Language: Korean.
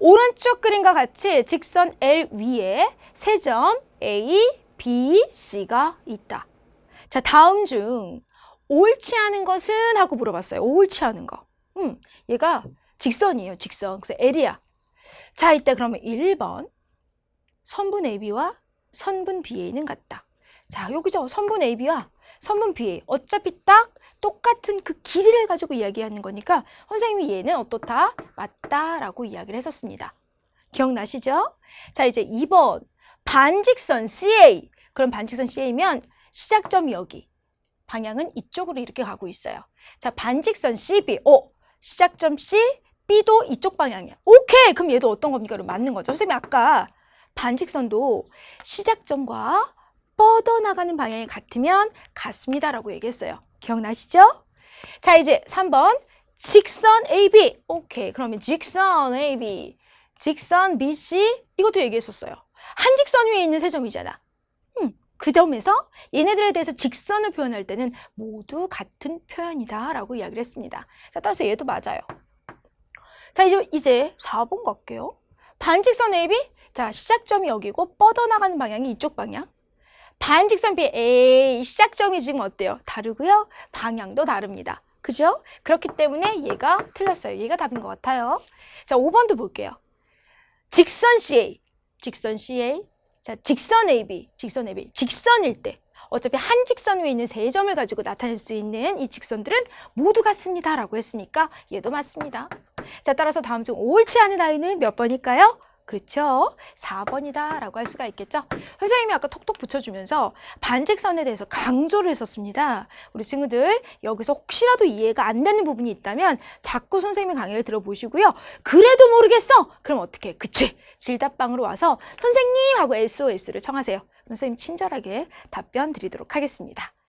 이쪽 그림과 같이 직선 L 위에 세 점 A, B, C가 있다. 자, 다음 중 옳지 않은 것은 하고 물어봤어요. 옳지 않은 거. 음, 얘가 직선이에요. 직선. 그래서 L이야. 자, 이때 그러면 1번. 선분 AB와 선분 BA는 같다. 자, 여기죠. 선분 AB와 선분 BA. 어차피 딱 똑같은 그 길이를 가지고 이야기하는 거니까 선생님이 얘는 어떻다? 맞다라고 이야기를 했었습니다. 기억나시죠? 자, 이제 2번. 반직선 CA. 그럼 반직선 CA면 시작점이 여기. 방향은 이쪽으로 이렇게 가고 있어요. 자, 반직선 CB. 오, 시작점 C, B도 이쪽 방향이야. 오케이! 그럼 얘도 어떤 겁니까? 그럼 맞는 거죠. 선생님이 아까 반직선도 시작점과 뻗어나가는 방향이 같으면 같습니다라고 얘기했어요. 기억나시죠? 자, 이제 3번. 직선 AB. 오케이. 그러면 직선 AB. 직선 BC. 이것도 얘기했었어요. 한 직선 위에 있는 세 점이잖아. 음, 그 점에서 얘네들에 대해서 직선을 표현할 때는 모두 같은 표현이다 라고 이야기를 했습니다. 자, 따라서 얘도 맞아요. 자, 이제, 이제 4번 갈게요. 반직선 AB. 자, 시작점이 여기고 뻗어나가는 방향이 이쪽 방향. 반직선 B, A, 시작점이 지금 어때요? 다르고요. 방향도 다릅니다. 그죠? 그렇기 때문에 얘가 틀렸어요. 얘가 답인 것 같아요. 자, 5번도 볼게요. 직선 CA, 직선 CA. 자, 직선 AB, 직선 AB. 직선일 때 어차피 한 직선 위에 있는 세 점을 가지고 나타낼 수 있는 이 직선들은 모두 같습니다. 라고 했으니까 얘도 맞습니다. 자, 따라서 다음 중 옳지 않은 아이는 몇 번일까요? 그렇죠. 4번이다 라고 할 수가 있겠죠. 선생님이 아까 톡톡 붙여주면서 반직선에 대해서 강조를 했었습니다. 우리 친구들 여기서 혹시라도 이해가 안 되는 부분이 있다면 자꾸 선생님의 강의를 들어보시고요. 그래도 모르겠어. 그럼 어떻게? 그치. 질답방으로 와서 선생님 하고 SOS를 청하세요. 선생님 친절하게 답변 드리도록 하겠습니다.